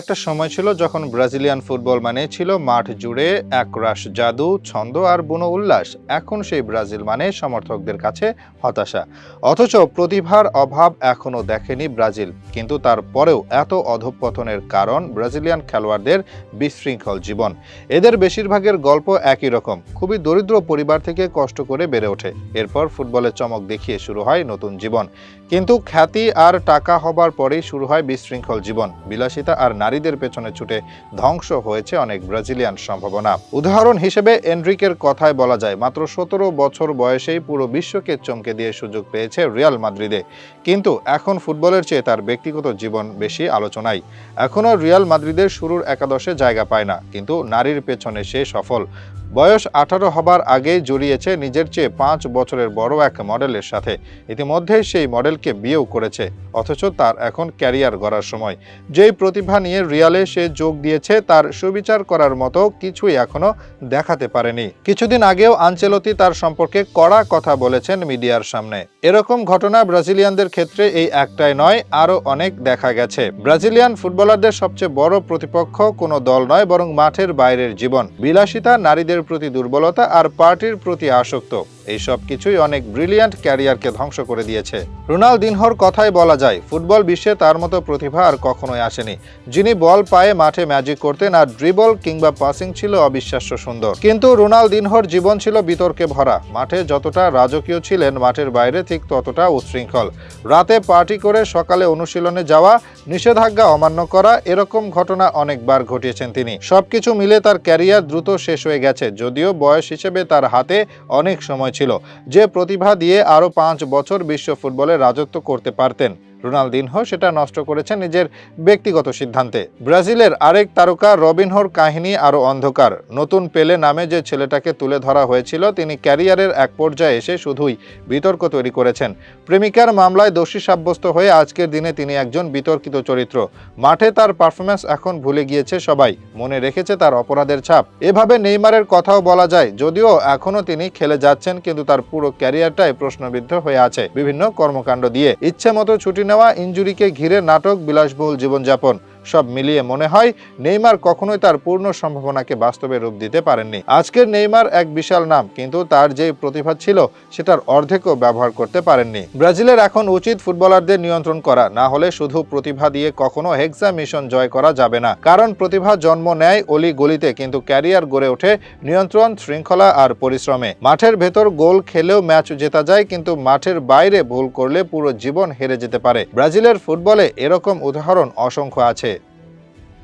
একটা সময় ছিল যখন ব্রাজিলিয়ান ফুটবল মানে ছিল মাঠ জুড়ে একরাশ জাদু, ছন্দ আর বুনো উল্লাস। এখন সেই ব্রাজিল মানে সমর্থকদের কাছে হতাশা। অথচ প্রতিভার অভাব এখনও দেখেনি ব্রাজিল। কিন্তু তারপরেও এত অধঃপতনের কারণ ব্রাজিলিয়ান খেলোয়াড়দের বিশৃঙ্খল জীবন। এদের বেশিরভাগের গল্প একই রকম। খুবই দরিদ্র পরিবার থেকে কষ্ট করে বেড়ে ওঠে। এরপর ফুটবলের চমক দেখিয়ে শুরু হয় নতুন জীবন। কিন্তু খ্যাতি আর টাকা হবার পরেই শুরু হয় বিশৃঙ্খল জীবন। বিলাসিতা আর নারীদের পেছনে ছুটে ধ্বংস হয়েছে অনেক ব্রাজিলিয়ান সম্ভাবনা। উদাহরণ হিসেবে এনরিকের কথায় বলা যায়, মাত্র সতেরো বছর বয়সেই পুরো বিশ্বকে চমকে দিয়ে সুযোগ পেয়েছে রিয়াল মাদ্রিদে। কিন্তু এখন ফুটবলের চেয়ে তার ব্যক্তিগত জীবন বেশি আলোচনায়। এখনও রিয়াল মাদ্রিদের শুরুর একাদশে জায়গা পায় না, কিন্তু নারীর পেছনে সে সফল। বয়স আঠারো হবার আগে জড়িয়েছে নিজের চেয়ে পাঁচ বছরের বড় এক মডেলের সাথে। ইতিমধ্যে সেই মডেলকে বিয়েও করেছে, অথচ তার এখন ক্যারিয়ার গড়ার সময়। যেই প্রতিভা নিয়ে রিয়ালে সে যোগ দিয়েছে, তার সুবিচার করার মতো কিছুই এখনও দেখাতে পারেনি। কিছুদিন আগেও আঞ্চেলতি তার সম্পর্কে কড়া কথা বলেছেন মিডিয়ার সামনে। এরকম ঘটনা ব্রাজিলিয়ানদের ক্ষেত্রে এই একটাই নয়, আরও অনেক দেখা গেছে। ব্রাজিলিয়ান ফুটবলারদের সবচেয়ে বড় প্রতিপক্ষ কোনো দল নয়, বরং মাঠের বাইরের জীবন। বিলাসিতা নারীদের প্রতি দুর্বলতা আর পার্টির প্রতি আসক্ত। এই সব কিছুই অনেক ব্রিলিয়ান্ট ক্যারিয়ারকে ধ্বংস করে দিয়েছে। রোনালদিনহোর কথাই বলা যায়, ফুটবল বিশ্বে তার মতো প্রতিভা আর কখনোই আসেনি। যিনি বল পায়ে মাঠে ম্যাজিক করতেন আর ড্রিবল কিংবা পাসিং ছিল অবিশ্বাস্য সুন্দর। কিন্তু রোনালদিনহোর জীবন ছিল বিতর্কে ভরা। মাঠে যতটা রাজকীয় ছিলেন, মাঠের বাইরে ঠিক ততটা উচ্ছৃঙ্খল। রাতে পার্টি করে সকালে অনুশীলনে যাওয়া, নিষেধাজ্ঞা অমান্য করা, এরকম ঘটনা অনেকবার ঘটিয়েছেন তিনি। সবকিছু মিলে তার ক্যারিয়ার দ্রুত শেষ হয়ে গেছে, যদিও বয়স হিসেবে তার হাতে অনেক সময় ছিল যে প্রতিভা দিয়ে আরও পাঁচ বছর বিশ্ব ফুটবলে রাজত্ব করতে পারতেন। রোনালদিনহো সেটা নষ্ট করেছেন নিজের ব্যক্তিগত সিদ্ধান্তে। ব্রাজিলের আরেক তারকা রবিনহোর কাহিনী আরও অন্ধকার। নতুন পেলে নামে যে ছেলেটাকে তুলে ধরা হয়েছিল, তিনি ক্যারিয়ারের এক পর্যায়ে এসে শুধুই বিতর্ক তৈরি করেছেন। প্রেমিকার মামলায় দোষী সাব্যস্ত হয়ে আজকের দিনে তিনি একজন বিতর্কিত চরিত্র। মাঠে তার পারফরমেন্স এখন ভুলে গিয়েছে সবাই। মনে রেখেছে তার অপরাধের ছাপ। এভাবে নেইমারের কথাও বলা যায়, যদিও এখনও তিনি খেলে যাচ্ছেন, কিন্তু তার পুরো ক্যারিয়ারটাই প্রশ্নবিদ্ধ হয়ে আছে বিভিন্ন কর্মকাণ্ড দিয়ে। ইচ্ছে মতো ছুটি নেওয়া ইঞ্জুরিকে ঘিরে নাটক বিলাসবহুল জীবনযাপন। সব মিলিয়ে মনে হয় নেইমার কখনোই তার পূর্ণ সম্ভাবনাকে বাস্তবে রূপ দিতে পারেননি। আজকের নেইমার এক বিশাল নাম, কিন্তু তার যে প্রতিভা ছিল, সেটার অর্ধেকও ব্যবহার করতে পারেননি। ব্রাজিলের এখন উচিত ফুটবলারদের নিয়ন্ত্রণ করা, না হলে শুধু প্রতিভা দিয়ে কখনো হেক্সা মিশন জয় করা যাবে না। কারণ প্রতিভা জন্ম নেয় অলি গলিতে, কিন্তু ক্যারিয়ার গড়ে ওঠে নিয়ন্ত্রণ, শৃঙ্খলা আর পরিশ্রমে। মাঠের ভেতর গোল খেলেও ম্যাচ জেতা যায়, কিন্তু মাঠের বাইরে ভুল করলে পুরো জীবন হেরে যেতে পারে। ব্রাজিলের ফুটবলে এরকম উদাহরণ অসংখ্য আছে।